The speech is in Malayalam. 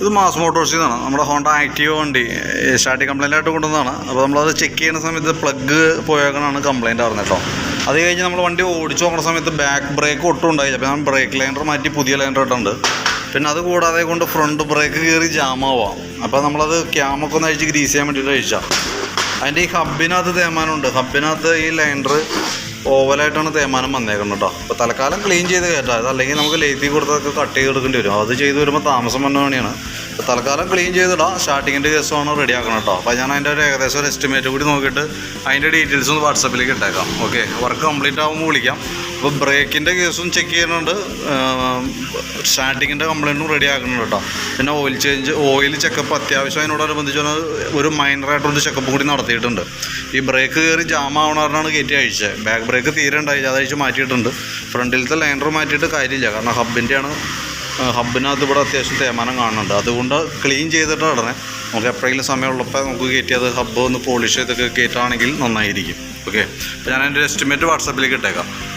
ഇത് മാസ് മോട്ടോഴ്സിൽ നിന്നാണ് നമ്മുടെ ഹോണ്ട ആക്റ്റീവ് വണ്ടി സ്റ്റാർട്ടിങ് കംപ്ലൈന്റ് ആയിട്ട് കൊണ്ടുവന്നതാണ്. അപ്പോൾ നമ്മളത് ചെക്ക് ചെയ്യുന്ന സമയത്ത് പ്ലഗ് പോയേക്കണാണ് കംപ്ലയിന്റ് ആവുന്നത് കേട്ടോ. അത് കഴിഞ്ഞ് നമ്മൾ വണ്ടി ഓടിച്ചു നോക്കുന്ന സമയത്ത് ബാക്ക് ബ്രേക്ക് ഒട്ടും ഉണ്ടായില്ല. അപ്പോൾ ഞാൻ ബ്രേക്ക് ലൈനർ മാറ്റി പുതിയ ലൈനർ ഇട്ടുണ്ട് പിന്നെ അത് കൂടാതെ കൊണ്ട് ഫ്രണ്ട് ബ്രേക്ക് കയറി ജാമാവാം അപ്പോൾ നമ്മളത് ക്യാമൊക്കെ ഒന്ന് അഴിച്ച് ഗ്രീസ് ചെയ്യാൻ വേണ്ടിയിട്ട് അഴിച്ചാൽ അതിന്റെ ഈ ഹബിനകത്ത് തേമാനമുണ്ട് ഹബിനകത്ത് ഈ ലൈനർ ഓവലായിട്ടാണ് തേമാനം വന്നേക്കുന്നത് കേട്ടോ. അപ്പോൾ തൽക്കാലം ക്ലീൻ ചെയ്ത് കയറ്റാം അതല്ലെങ്കിൽ നമുക്ക് ലേത്തി കൊടുത്തൊക്കെ കട്ട് ചെയ്ത് എടുക്കേണ്ടി വരും. അത് ചെയ്ത് വരുമ്പോൾ താമസം വന്ന പണിയാണ്. അപ്പോൾ തൽക്കാലം ക്ലീൻ ചെയ്തിടാം സ്റ്റാർട്ടിങ്ങിന്റെ ദിവസമാണ് റെഡി ആക്കണം കേട്ടോ. അപ്പോൾ ഞാൻ അതിന്റെ ഒരു ഏകദേശം ഒരു എസ്റ്റിമേറ്റ് കൂടി നോക്കിയിട്ട് അതിന്റെ ഡീറ്റെയിൽസ് ഒന്ന് വാട്സപ്പിലേക്ക് ഇട്ടേക്കാം. ഓക്കെ വർക്ക് കംപ്ലീറ്റ് ആകുമ്പോൾ വിളിക്കാം. അപ്പോൾ ബ്രേക്കിന്റെ കേസും ചെക്ക് ചെയ്യുന്നുണ്ട്. സ്റ്റാർട്ടിങ്ങിന്റെ കംപ്ലൈന്റും റെഡി ആക്കുന്നുണ്ട് കേട്ടോ. പിന്നെ ഓയിൽ ചേഞ്ച് ഓയിൽ ചെക്കപ്പ് അത്യാവശ്യം അതിനോടനുബന്ധിച്ച് ഒരു- മൈനറായിട്ടൊരു ചെക്കപ്പ് കൂടി നടത്തിയിട്ടുണ്ട്. ഈ ബ്രേക്ക് കയറി ജാം ആവണവരാണ് കയറ്റി അഴിച്ചത്. ബാക്ക് ബ്രേക്ക് തീരെ ഉണ്ടായില്ല അത് അഴിച്ച് മാറ്റിയിട്ടുണ്ട്. ഫ്രണ്ടിലത്തെ ലൈനർ മാറ്റിയിട്ട് കാര്യമില്ല. കാരണം ഹബിന്റെയാണ് ഹബിനകത്ത് ഇവിടെ അത്യാവശ്യം തേമാനം കാണുന്നുണ്ട്. അതുകൊണ്ട് ക്ലീൻ ചെയ്തിട്ട് ഉടനെ നമുക്ക് എപ്പോഴെങ്കിലും സമയമുള്ളപ്പോൾ നമുക്ക് കയറ്റി അത് ഹബ്ബ് ഒന്ന് പോളിഷ് ചെയ്തൊക്കെ കയറ്റുകയാണെങ്കിൽ നന്നായിരിക്കും. ഓക്കെ അപ്പോൾ ഞാൻ എന്റെ എസ്റ്റിമേറ്റ് വാട്സാപ്പിലേക്ക് ഇട്ടേക്കാം.